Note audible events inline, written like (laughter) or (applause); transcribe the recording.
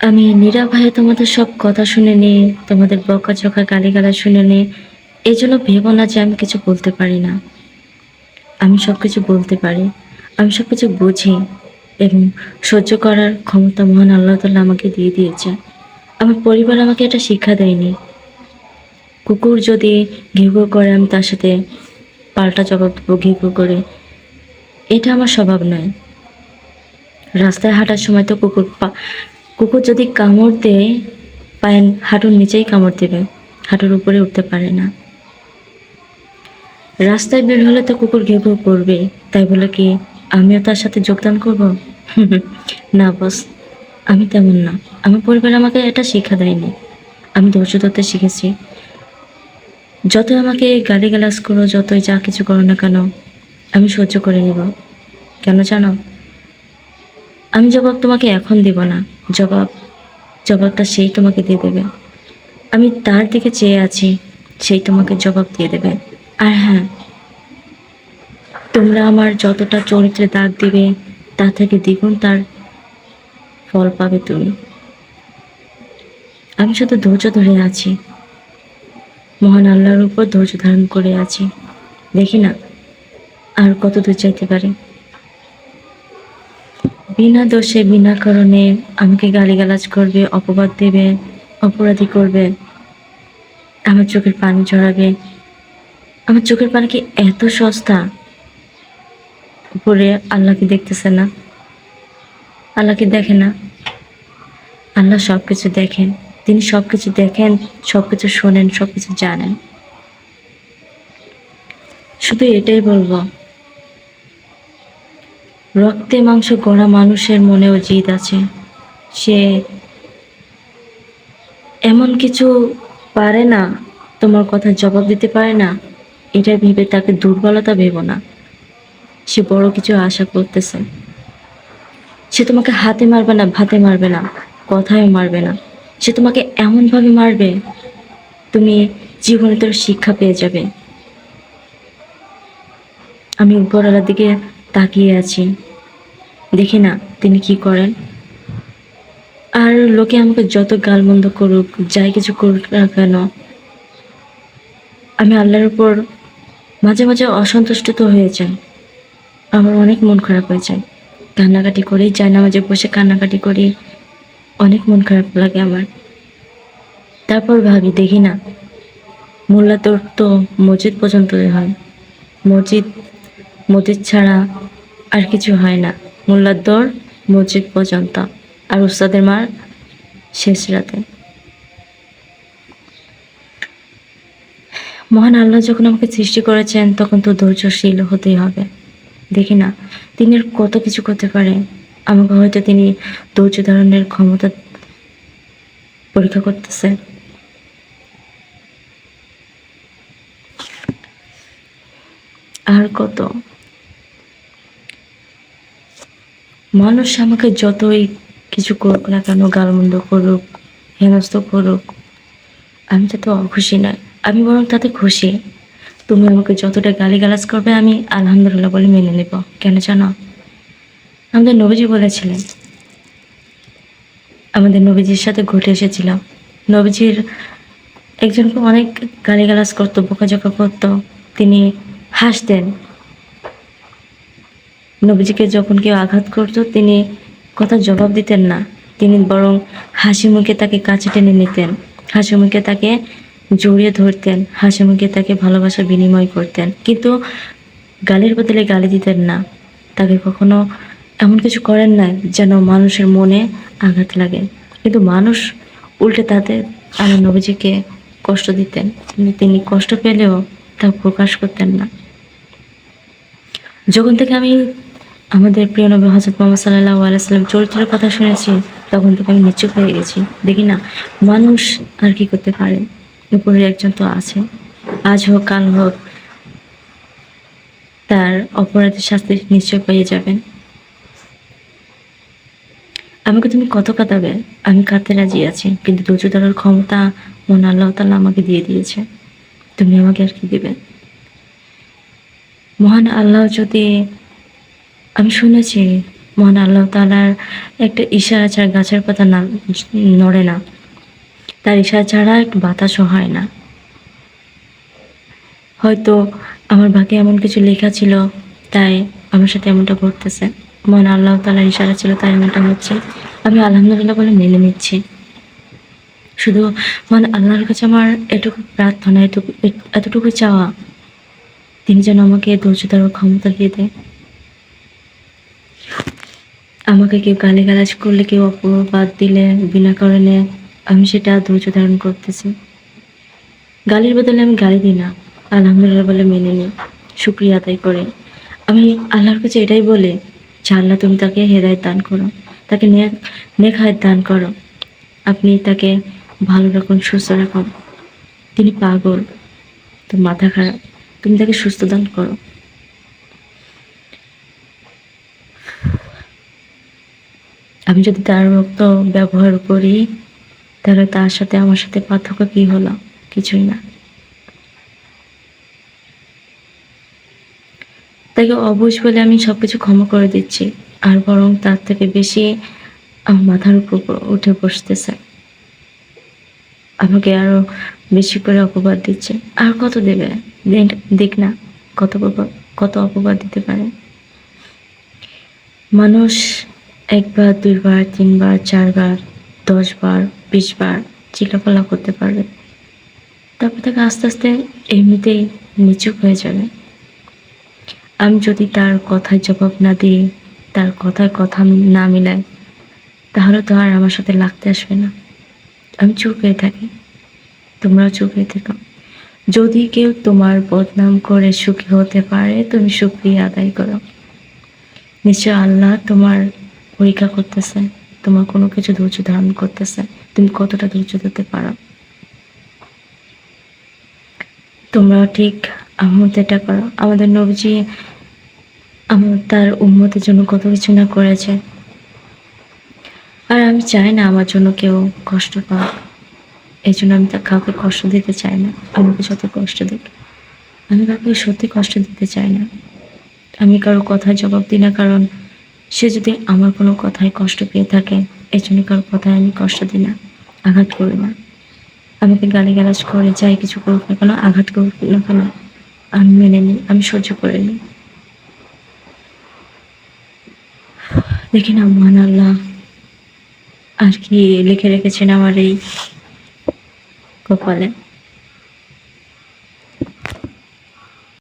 আমি নীরবে তোমাদের সব কথা শুনে নিই তোমাদের বকাঝকা গালিগালা শুনে নিই এই জন্য ভেবো না যে আমি কিছু বলতে পারি না। আমি সব কিছু বলতে পারি, আমি সব কিছু বুঝি এবং সহ্য করার ক্ষমতা মহান আল্লাহ তাল্লাহ আমাকে দিয়ে দিয়েছে। আমার পরিবার আমাকে এটা শিক্ষা দেয়নি। কুকুর যদি ঘিউ করে, আমি তার সাথে পাল্টা জবাব দেবো ঘিউ করে। এটা আমার স্বভাব নয়। রাস্তায় হাঁটার সময় তো কুকুর পা কুকুর যদি কামড় দেয়, পায়ের হাঁটুর নিচেই কামড় দেবে, হাঁটুর উপরে উঠতে পারে না। রাস্তায় বের হলে তো কুকুর ঘেউ ঘেউ করবে, তাই বলে কি, আমিও তার সাথে যোগদান করব? (laughs) না, বস, আমি তেমন না। আমার পরিবার আমাকে এটা শিক্ষা দেয়নি। আমি ধৈর্য ধরতে শিখেছি। যতই আমাকে গালিগালাজ করো, যতই যা কিছু করো না কেন, আমি সহ্য করে নেব। কেন জানো? আমি জবাব তোমাকে এখন দিব না। জবাব, জবাবটা সেই তোমাকে দিয়ে দেবে। আমি তার দিকে চেয়ে আছি, সেই তোমাকে জবাব দিয়ে দেবে। আর হ্যাঁ তোমরা আমার যতটা চরিত্রে দাগ দিবে, তা থেকে দ্বিগুণ তার ফল পাবে তুমি। আমি শুধু ধৈর্য ধরে আছি। মহান আল্লাহর উপর ধৈর্য ধারণ করে আছি। দেখি না আর কত দূর চাইতে পারে। বিনা দোষে, বিনা কারণে আমাকে গালিগালাজ করবে, অপবাদ দেবে, অপরাধী করবে। আমার চোখের পানি ঝরাবে। আমার চোখের পানি কি এত সস্তা? উপরে আল্লাহকে দেখতেছে না। আল্লাহকে দেখে না। আল্লাহ সব কিছু দেখেন। তিনি সব কিছু দেখেন সব কিছু শোনেন সব কিছু জানেন। শুধু এটাই বলব। রক্তে মাংস গড়া মানুষের মনেও জিদ আছে। সে এমন কিছু পারে না, তোমার কথা জবাব দিতে পারে না, এটা ভেবে তাকে দুর্বলতা ভেব না। সে বড় কিছু আশা করতেছে। সে তোমাকে হাতে মারবে না, ভাতে মারবে না কথায় মারবে না। সে তোমাকে এমনভাবে মারবে, তুমি জীবনে তোর শিক্ষা পেয়ে যাবে। আমি উপরওয়ালার দিকে তাকিয়ে আছি। দেখি না, তিনি কি করেন। আর লোকে আমাকে যত গালমন্দ করুক, যাই কিছু করুক না কেন, আমি আল্লাহর উপর মাঝে মাঝে অসন্তুষ্ট তো হয়ে যাই। আমার অনেক মন খারাপ হয়ে যায়। কান্নাকাটি করি নামাজে বসে কান্নাকাটি করি, অনেক মন খারাপ লাগে আমার। তারপর ভাবি, দেখি না, মোল্লা তোর তো মসজিদ পর্যন্তই হয়। মসজিদ মসজিদ ছাড়া আর কিছু হয় না। মোল্লার দৌড় মসজিদ পর্যন্ত আর উস্তাদের মার শেষ রাতে। মহান আল্লাহ যখন আমাকে সৃষ্টি করেছেন, তখন তো ধৈর্যশীল হতেই হবে। দেখি না, তিনি কত কিছু করতে পারে? আমাকে হয়তো তিনি ধৈর্য ধারণের ক্ষমতা পরীক্ষা করতেছে। আর কত? মানুষ আমাকে যতই কিছু করুক না কেন, গালমন্দ করুক, হেনস্থ করুক, আমি তাতে অখুশি নয় আমি বরং তাতে খুশি। তুমি আমাকে যতটা গালিগালাজ করবে, আমি আলহামদুলিল্লাহ বলে মেনে নেব। কেন জানো? আমাদের নবীজি বলেছিলেন, আমাদের নবীজির সাথে ঘটে এসেছিলাম নবীজির একজনকে অনেক গালিগালাজ করতো বোকাঝোকা করতো। তিনি হাসতেন। নবীজিকে যখন কেউ আঘাত করতো, তিনি কথা জবাব দিতেন না। তিনি বরং হাসি মুখে তাকে কাছে টেনে নিতেন। হাসি মুখে তাকে জড়িয়ে ধরতেন। হাসি মুখে তাকে ভালোবাসা বিনিময় করতেন। কিন্তু গালির বদলে গালি দিতেন না। তাকে কখনো এমন কিছু করেন না যেন মানুষের মনে আঘাত লাগে। কিন্তু মানুষ উল্টে তাদের আমার নবীজিকে কষ্ট দিতেন। কিন্তু তিনি কষ্ট পেলেও তা প্রকাশ করতেন না। যখন থেকে আমি আমাদের প্রিয় নবী হজরত মোহাম্মদ সাল্লাহ আলাইসাল্লাম চরিত্রের কথা শুনেছি, তখন থেকে আমি নিচুপ হয়ে গেছি। দেখি না, মানুষ আর কি করতে পারে? উপরে একজন তো আছে। আজ হোক, কাল হোক, তার অপরাধের শাস্তি নিশ্চয় পেয়ে যাবেন। আমাকে তুমি কত কাঁদাবে? আমি কাঁদতে রাজি আছি, কিন্তু ধৈর্য ধরার ক্ষমতা মন আল্লাহ তাল্লাহ আমাকে দিয়ে দিয়েছে। তুমি আমাকে আর কি দেবে? মহান আল্লাহ যদি আমি শুনেছি, মহান আল্লাহ তালার একটা ইশারা ছাড়া গাছের পাতা না নড়ে না। তার ইশারা ছাড়া একটু বাতাসও হয় না। হয়তো আমার ভাগে এমন কিছু লেখা ছিল, তাই আমার সাথে এমনটা ঘটতেছে। মহান আল্লাহ তালার ইশারা ছিল, তাই এমনটা হচ্ছে। আমি আলহামদুলিল্লাহ বলে মেনে নিচ্ছি। শুধু মানে আল্লাহর কাছে আমার এটুকু প্রার্থনা, এটুকু এতটুকু চাওয়া। তিনি যেন আমাকে ধৈর্য দেওয়ার ক্ষমতা দিয়ে দেয় আমাকে কেউ গালিগালাজ করলে, কেউ অপবাদ দিলে, বিনা কারণে আমি সেটা ধৈর্য ধারণ করতেছি। গালির বদলে আমি গালি দিই না। আলহামদুলিল্লাহ বলে মেনে নিই। শুক্রিয়া আদায় করে। আমি আল্লাহর কাছে এটাই বলি, যে আল্লাহ তুমি তাকে হেদায়ত দান করো, তাকে নেখায়ত দান করো। আপনি তাকে ভালো রকম সুস্থ রাখুন। তিনি পাগল তো মাথা খারাপ। তুমি তাকে সুস্থ দান করো। আমি যদি তার রক্ত ব্যবহার করি, তাহলে তার সাথে আমার সাথে পার্থক্য কি হলো? কিছুই না। তাকে অবুঝ বলে আমি সবকিছু ক্ষমা করে দিচ্ছি, আর বরং তার থেকে বেশি মাথার উপর উঠে বসতেছে। আমাকে আরও বেশি করে অপবাদ দিচ্ছে। আর কত দেবে? দেখ- না, কত কত অপবাদ দিতে পারে? মানুষ একবার, দুইবার, তিনবার, চারবার, দশবার, বিশবার চিল্লাপাল্লা করতে পারবে। তারপর তাকে আস্তে আস্তে এমনিতেই নিচুক হয়ে যাবে। আমি যদি তার কথায় জবাব না দিই, তার কথায় কথা না মিলাই, তাহলে তো আর আমার সাথে লাগতে আসবে না। আমি চুপ হয়ে থাকি। তোমরাও চুপ হয়ে থেকো। যদি কেউ তোমার বদনাম করে সুখী হতে পারে, তুমি সুক্রিয়া আদায় করো। নিশ্চয় আল্লাহ তোমার পরীক্ষা করতেছে, তোমার কোনো কিছু ধৈর্য ধারণ করতেছে, তুমি কতটা ধৈর্য ধরতে পারো? তোমরাও ঠিক আমার এটা করো। আমাদের নবজি আমার তার উন্মতের জন্য কত কিছু না করেছে। আর আমি চাই না আমার জন্য কেউ কষ্ট পাক। এই জন্য আমি তার কাউকে কষ্ট দিতে চাই না, আমাকে যত কষ্ট দিক। আমি কাউকে সত্যি কষ্ট দিতে চাই না। আমি কারও কথায় জবাব দিই না, কারণ সে যদি আমার কোনো কথায় কষ্ট পেয়ে থাকে এই জন্য কারও কথায় আমি কষ্ট দিই না, আঘাত করি না। আমাকে গালিগালাজ করে, যাই কিছু করুক না কেন, আঘাত করুক না কেন, আমি মেনে নিই, আমি সহ্য করে নিই। দেখি না মহান আল্লাহ, আর কি লিখে রেখেছেন আমার এই কপালে।